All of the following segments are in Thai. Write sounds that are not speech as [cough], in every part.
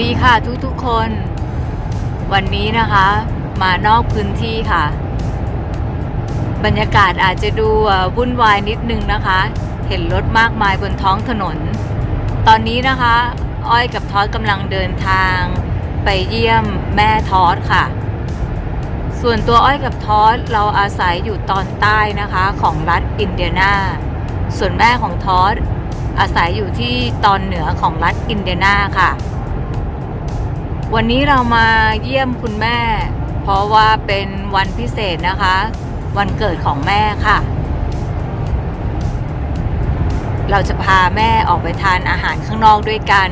ดีค่ะทุกๆคน วันนี้นะคะ มานอกพื้นที่ค่ะ บรรยากาศอาจจะดูวุ่นวายนิดนึงนะคะ เห็นรถมากมายบนท้องถนน ตอนนี้นะคะ อ้อยกับทอดกำลังเดินทาง ไปเยี่ยมแม่ทอดค่ะ ส่วนตัวอ้อยกับทอดเราอาศัยอยู่ตอนใต้นะคะของรัฐอินเดียนาส่วนแม่ของทอดอาศัยอยู่ที่ตอนเหนือของรัฐอินเดียนาค่ะ วันนี้เรามาเยี่ยมคุณแม่ เพราะว่าเป็นวันพิเศษนะคะ วันเกิดของแม่ค่ะ เราจะพาแม่ออกไปทานอาหารข้างนอกด้วยกัน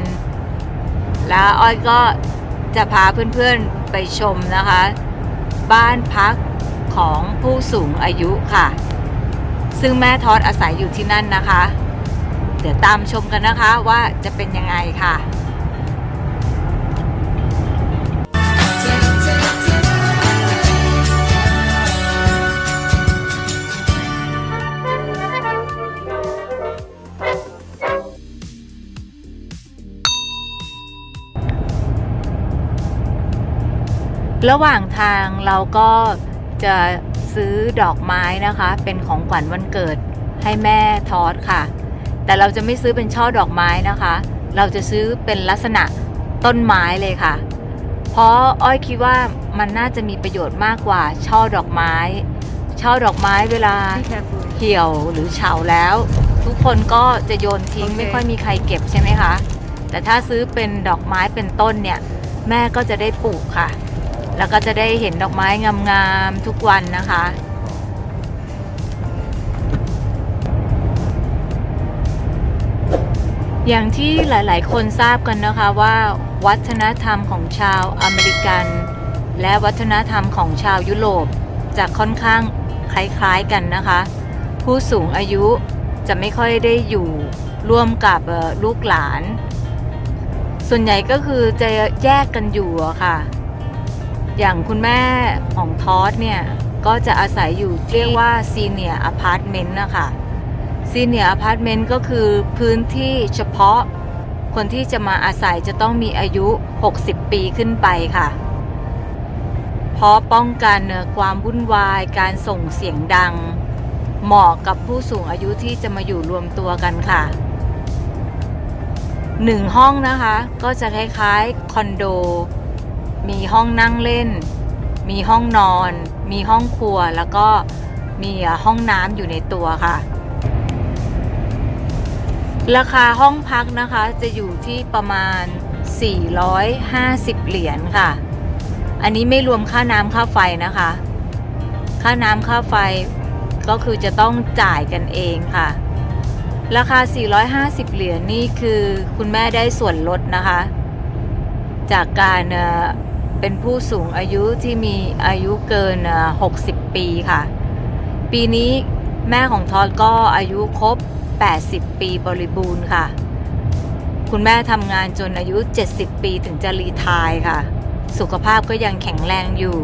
แล้วอ้อยก็จะพาเพื่อนๆไปชมนะคะ บ้านพักของผู้สูงอายุค่ะ ซึ่งแม่ทอดอาศัยอยู่ที่นั่นนะคะ เดี๋ยวตามชมกันนะคะว่าจะเป็นยังไงค่ะ ระหว่างทางเราก็จะซื้อดอกไม้นะคะ เป็นของขวัญวันเกิดให้แม่ทอดค่ะ แต่เราจะไม่ซื้อเป็นช่อดอกไม้นะคะ เราจะซื้อเป็นลักษณะต้นไม้เลยค่ะ เพราะอ้อยคิดว่ามันน่าจะมีประโยชน์มากกว่าช่อดอกไม้ ช่อดอกไม้เวลาเหี่ยวหรือเฉาแล้ว ทุกคนก็จะโยนทิ้งโอเคไม่ค่อยมีใครเก็บใช่ไหมคะ แต่ถ้าซื้อเป็นดอกไม้เป็นต้นเนี่ย แม่ก็จะได้ปลูกค่ะ แล้วก็จะได้เห็นดอกไม้งามๆทุกวันนะคะ อย่างที่หลายๆ คนทราบกันนะคะว่า วัฒนธรรมของชาวอเมริกัน และวัฒนธรรมของชาวยุโรปจะค่อนข้างคล้ายๆกันนะคะ ผู้สูงอายุจะไม่ค่อยได้อยู่ร่วมกับลูกหลาน ส่วนใหญ่ก็คือจะแยกกันอยู่อะค่ะ อย่างคุณแม่ของทอสเนี่ย ก็จะอาศัยอยู่เรียกว่าซีเนียอพาร์ตเมนต์นะคะซีเนียอพาร์ตเมนต์ก็คือพื้นที่เฉพาะ คนที่จะมาอาศัยจะต้องมีอายุ 60 ปีขึ้นไปค่ะ เพราะป้องกันเอ่อความวุ่นวายการส่งเสียงดัง เหมาะกับผู้สูงอายุที่จะมาอยู่รวมตัวกันค่ะหนึ่งห้องนะคะ ก็จะคล้ายๆคอนโด มีห้องนั่งเล่น มีห้องนอน มีห้องครัวแล้วก็มีห้องน้ำอยู่ในตัวค่ะ ราคาห้องพักนะคะจะอยู่ที่ประมาณ 450 เหรียญค่ะ อันนี้ไม่รวมค่าน้ำค่าไฟนะคะ ค่าน้ำค่าไฟก็คือจะต้องจ่ายกันเองค่ะ ราคา 450 เหรียญนี่คือคุณแม่ได้ส่วนลดนะคะ จากการ เป็นผู้สูงอายุที่มีอายุเกิน 60 ปีค่ะ ปีนี้แม่ของทอดก็อายุครบ 80 ปีบริบูรณ์ค่ะ คุณแม่ทำงานจนอายุ 70 ปีถึงจะรีทายค่ะ สุขภาพก็ยังแข็งแรงอยู่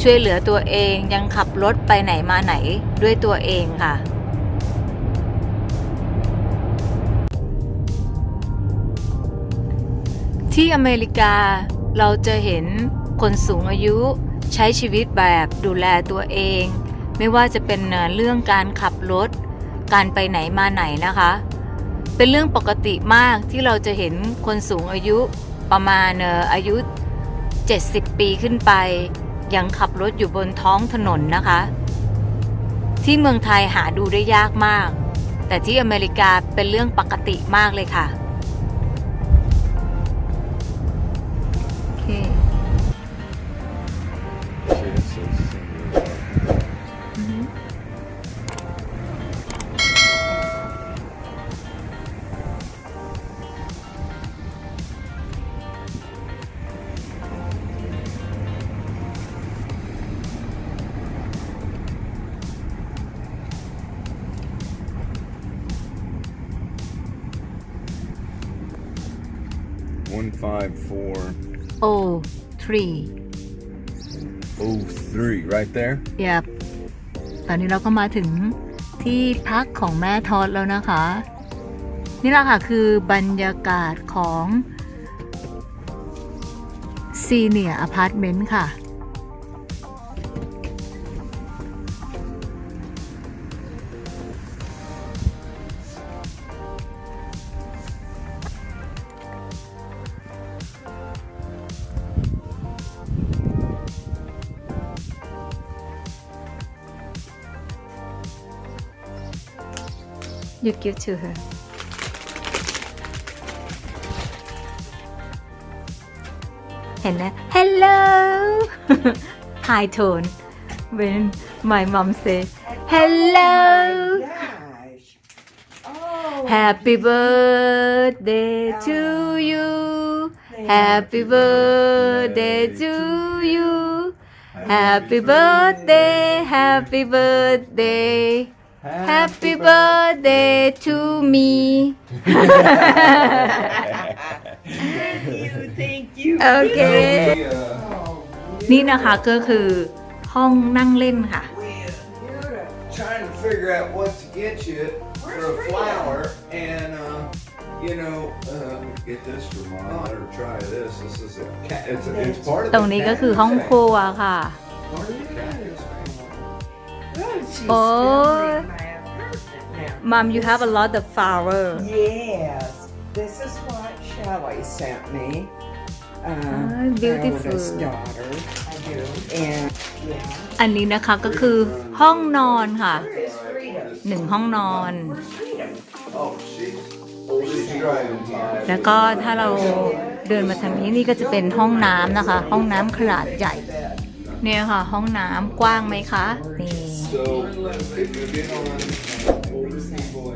ช่วยเหลือตัวเองยังขับรถไปไหนมาไหนด้วยตัวเองค่ะที่อเมริกา เราจะเห็นคนสูงอายุใช้ชีวิตแบบดูแลตัวเอง ไม่ว่าจะเป็นเรื่องการขับรถ การไปไหนมาไหนนะคะ เป็นเรื่องปกติมากที่เราจะเห็นคนสูงอายุประมาณอายุ 70 ปีขึ้นไป ยังขับรถอยู่บนท้องถนนนะคะ ที่เมืองไทยหาดูได้ยากมาก แต่ที่อเมริกาเป็นเรื่องปกติมากเลยค่ะ 15403, O three right there. เยบตอนนี้เราก็มาถึงที่พักของแม่ทอดแล้วนะคะ นี่แหละค่ะคือบรรยากาศของซีเนียอพาร์ตเมนต์ค่ะ You give to her. And hello! [laughs] High tone. When my mom say, hello! Happy birthday to you. Happy birthday to you. Happy birthday, happy birthday. Happy birthday to me. Thank you, thank you. โอเค Uh, Oh, นี่นะคะก็คือห้องนั่งเล่นค่ะ beautiful. trying to figure out what to get you for a flower, and uh, you know, uh, get this for mom. Let her try this. This is a cat. It's, a, it's part of ตรงนี้ก็คือห้องครัวค่ะ Part of the cactus Well, she's Oh. filming my apartment now. Mom you have a lot of flower Yes, this is what Shelley sent me. Uh, Ah, beautiful. Eldest daughter. I do. And yeah. อันนี้นะคะก็คือห้องนอนค่ะ Where is Frida? หนึ่งห้องนอน Where's Frida? Oh, she's she's driving by. แล้วก็ถ้าเราเดินมาทางนี้นี่ก็จะเป็นห้องน้ำนะคะ ห้องน้ำขนาดใหญ่ เนี่ยค่ะ ห้องน้ำกว้างไหมคะ นี่ So if you get on, around older people